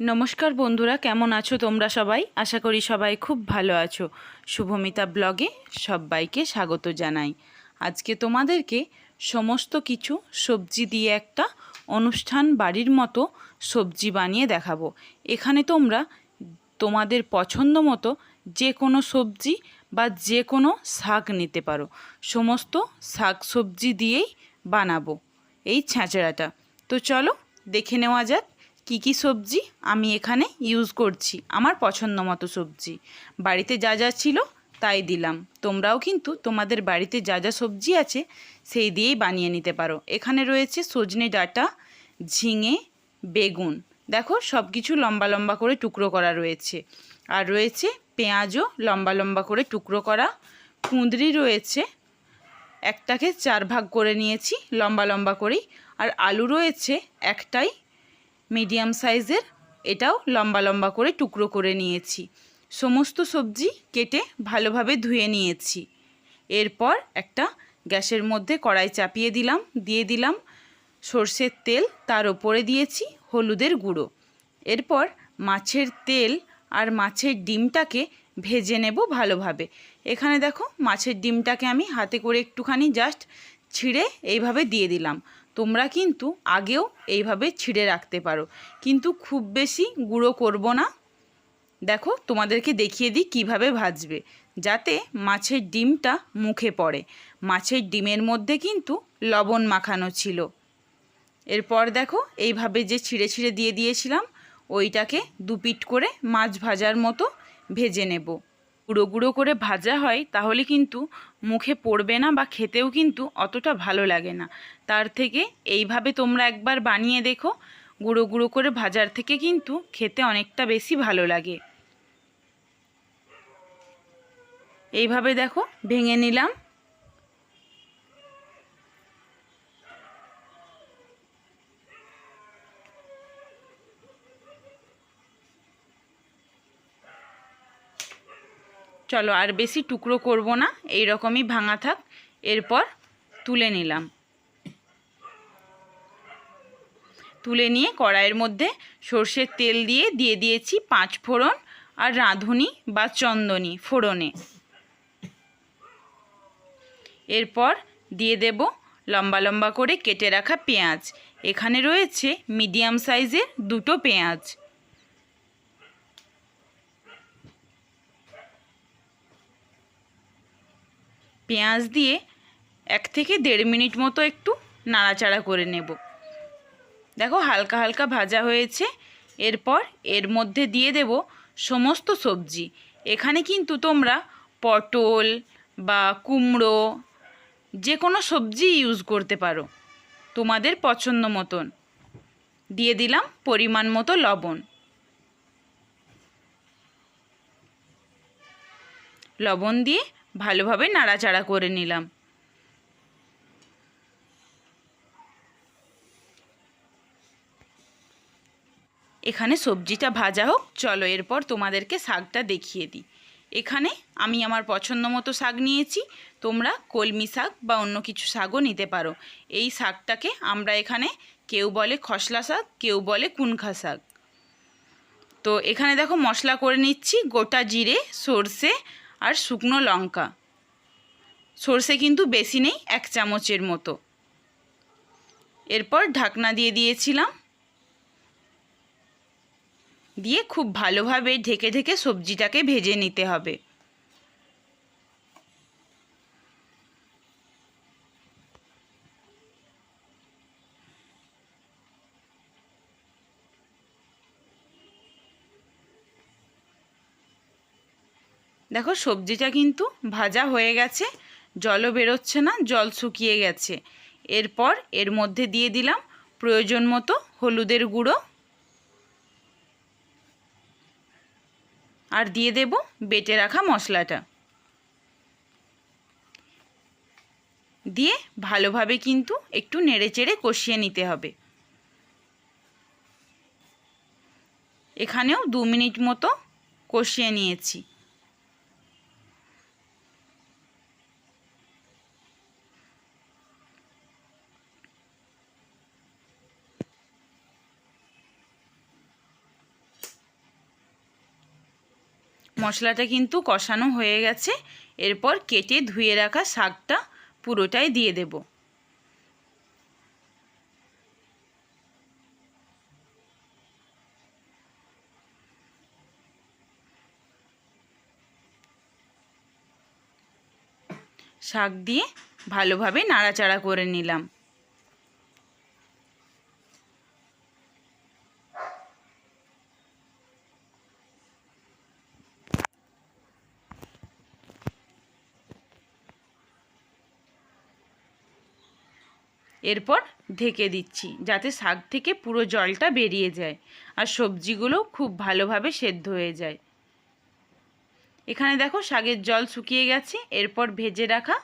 নমস্কার বন্ধুরা, কেমন আছো তোমরা সবাই? আশা করি সবাই খুব ভালো আছো। শুভমিতা ব্লগে সবাইকে স্বাগত জানাই। আজকে তোমাদেরকে সমস্ত কিছু সবজি দিয়ে একটা অনুষ্ঠান বাড়ির মতো সবজি বানিয়ে দেখাবো। এখানে তোমরা তোমাদের পছন্দ মতো যে কোনো সবজি বা যে কোনো শাক নিতে পারো। সমস্ত শাক সবজি দিয়েই বানাবো। এই ছ্যাঁচড়াটা তো চলো দেখে নেওয়া যাক কি কি সবজি আমি এখানে ইউজ করছি, আমার পছন্দ মতো সবজি। বাড়িতে যা যা ছিল তাই দিলাম। তোমরাও কিন্তু তোমাদের বাড়িতে যা যা সবজি আছে সেই দিয়েই বানিয়ে নিতে পারো। এখানে রয়েছে সজনে ডাঁটা, ঝিঙে, বেগুন। দেখো সব কিছু লম্বা লম্বা করে টুকরো করা রয়েছে। আর রয়েছে পেঁয়াজও লম্বা লম্বা করে টুকরো করা। কুঁদরি রয়েছে, একটাকে চার ভাগ করে নিয়েছি লম্বা লম্বা করেই। আর আলু রয়েছে একটাই মিডিয়াম সাইজের, এটাও লম্বা লম্বা করে টুকরো করে নিয়েছি। সমস্ত সবজি কেটে ভালোভাবে ধুয়ে নিয়েছি। এরপর একটা গ্যাসের মধ্যে কড়াই চাপিয়ে দিলাম, দিয়ে দিলাম সর্ষের তেল, তার ওপরে দিয়েছি হলুদের গুঁড়ো। এরপর মাছের তেল আর মাছের ডিমটাকে ভেজে নেব ভালোভাবে। এখানে দেখো, মাছের ডিমটাকে আমি হাতে করে একটুখানি জাস্ট ছিঁড়ে এইভাবে দিয়ে দিলাম। তোমরা কিন্তু আগেও এইভাবে ছিঁড়ে রাখতে পারো। কিন্তু খুব বেশি গুঁড়ো করব না। দেখো, তোমাদেরকে দেখিয়ে দিই কীভাবে ভাজবে। যাতে মাছের ডিমটা মুখে পড়ে। মাছের ডিমের মধ্যে কিন্তু লবণ মাখানো ছিল। এরপর দেখো, এইভাবে যে ছিঁড়ে ছিঁড়ে দিয়ে দিয়েছিলাম, ওইটাকে দুপিট করে মাছ ভাজার মতো ভেজে নেব। গুঁড়ো গুঁড়ো করে ভাজা হয়, তাহলে কিন্তু মুখে পড়বে না বা খেতেও কিন্তু অতটা ভালো লাগে না। তার থেকে এইভাবে তোমরা একবার বানিয়ে দেখো, গুঁড়ো গুঁড়ো করে ভাজার থেকে কিন্তু খেতে অনেকটা বেশি ভালো লাগে। এইভাবে দেখো, ভেঙে নিলাম। চলো আর বেশি টুকরো করব না এই রকমই ভাঙা থাক। এরপর তুলে নিলাম। তুলে নিয়ে কড়াইয়ের মধ্যে সর্ষের তেল দিয়ে দিয়ে দিয়েছি পাঁচ ফোড়ন আর রাঁধুনি বা চন্দনি ফোড়নে। এরপর দিয়ে দেব লম্বা লম্বা করে কেটে রাখা পেঁয়াজ। এখানে রয়েছে মিডিয়াম সাইজের দুটো পেঁয়াজ। পেঁয়াজ দিয়ে এক থেকে দেড় মিনিট মতো একটু নাড়াচাড়া করে নেব। দেখো হালকা হালকা ভাজা হয়েছে। এরপর এর মধ্যে দিয়ে দেব সমস্ত সবজি। এখানে কিন্তু তোমরা পটল বা কুমড়ো যে কোনো সবজি ইউজ করতে পারো, তোমাদের পছন্দ মতন। দিয়ে দিলাম পরিমাণ মতো লবণ। লবণ দিয়ে ভালোভাবে নাড়াচাড়া করে নিলাম। এখানে সবজিটা ভাজা হোক, চলো এরপর তোমাদেরকে শাকটা দেখিয়ে দিই। এখানে আমি আমার পছন্দ মতো শাক নিয়েছি, তোমরা কলমি শাক বা অন্য কিছু শাকও নিতে পারো। এই শাকটাকে আমরা এখানে কেউ বলে খসলা শাক, কেউ বলে কুনখা শাক। তো এখানে দেখো মশলা করে নিচ্ছি, গোটা জিরে, সর্ষে আর শুকনো লঙ্কা। সর্ষে কিন্তু বেশি নেই, এক চামচের মতো। এরপর ঢাকনা দিয়ে দিয়েছিলাম। দিয়ে খুব ভালোভাবে ঢেকে ঢেকে সবজিটাকে ভেজে নিতে হবে। দেখো, সবজিটা কিন্তু ভাজা হয়ে গেছে, জলও বেরোচ্ছে না, জল শুকিয়ে গেছে। এরপর এর মধ্যে দিয়ে দিলাম প্রয়োজন মতো হলুদের গুঁড়ো। আর দিয়ে দেব বেটে রাখা মশলাটা। দিয়ে ভালোভাবে কিন্তু একটু নেড়ে চেড়ে কষিয়ে নিতে হবে। এখানেও দু মিনিট মতো কষিয়ে নিয়েছি। মশলাটা কিন্তু কষানো হয়ে গেছে। এরপর কেটে ধুয়ে রাখা শাকটা পুরোটাই দিয়ে দেব। শাক দিয়ে ভালোভাবে নাড়াচাড়া করে নিলাম। এরপর ঢেকে দিচ্ছি যাতে শাক থেকে পুরো জলটা বেরিয়ে যায় আর সবজিগুলো খুব ভালোভাবে সেদ্ধ হয়ে যায়। এখানে দেখো শাকের জল শুকিয়ে গেছে, এরপর ভেজে রাখা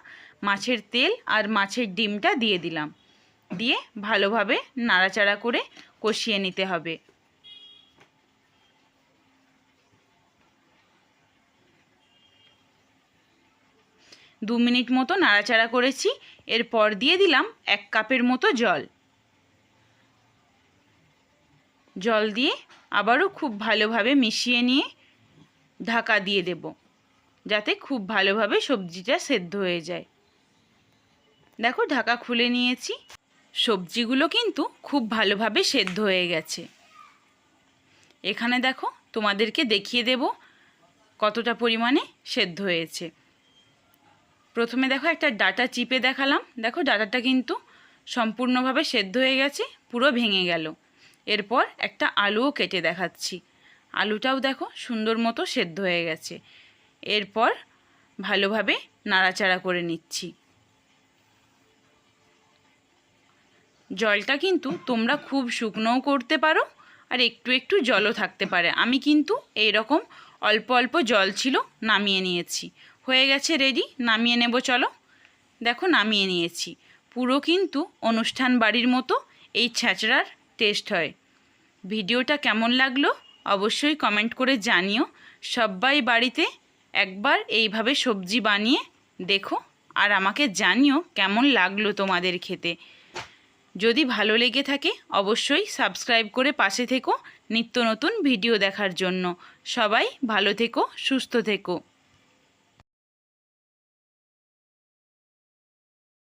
মাছের তেল আর মাছের ডিমটা দিয়ে দিলাম। দিয়ে ভালোভাবে নাড়াচাড়া করে কষিয়ে নিতে হবে। দু মিনিট মতো নাড়াচাড়া করেছি, এরপর দিয়ে দিলাম এক কাপের মতো জল। জল দিয়ে আবারও খুব ভালোভাবে মিশিয়ে নিয়ে ঢাকা দিয়ে দেব, যাতে খুব ভালোভাবে সবজিটা সেদ্ধ হয়ে যায়। দেখো, ঢাকা খুলে নিয়েছি। সবজিগুলো কিন্তু খুব ভালোভাবে সেদ্ধ হয়ে গেছে। এখানে দেখো, তোমাদেরকে দেখিয়ে দেব কতটা পরিমাণে সেদ্ধ হয়েছে। প্রথমে দেখো একটা ডাটা চিপে দেখালাম। দেখো ডাটাটা কিন্তু সম্পূর্ণভাবে সেদ্ধ হয়ে গেছে, পুরো ভেঙে গেল। এরপর একটা আলুও কেটে দেখাচ্ছি। আলুটাও দেখো সুন্দর মতো সেদ্ধ হয়ে গেছে। এরপর ভালোভাবে নাড়াচাড়া করে নিচ্ছি। জলটা কিন্তু তোমরা খুব শুকনোও করতে পারো আর একটু একটু জলও থাকতে পারে। আমি কিন্তু এই রকম অল্প অল্প জল ছিল নামিয়ে নিয়েছি। হয়ে গেছে রেডি নামিয়ে নেব, চলো। দেখো, নামিয়ে নিয়েছি। পুরো কিন্তু অনুষ্ঠান বাড়ির মতো এই ছ্যাঁচড়ার টেস্ট হয়। ভিডিওটা কেমন লাগল অবশ্যই কমেন্ট করে জানিও। সবাই বাড়িতে একবার এইভাবে সবজি বানিয়ে দেখো আর আমাকে জানিও কেমন লাগল তোমাদের খেতে। যদি ভালো লেগে থাকে অবশ্যই সাবস্ক্রাইব করে পাশে থেকো নিত্য নতুন ভিডিও দেখার জন্য। সবাই ভালো থেকো, সুস্থ থেকো।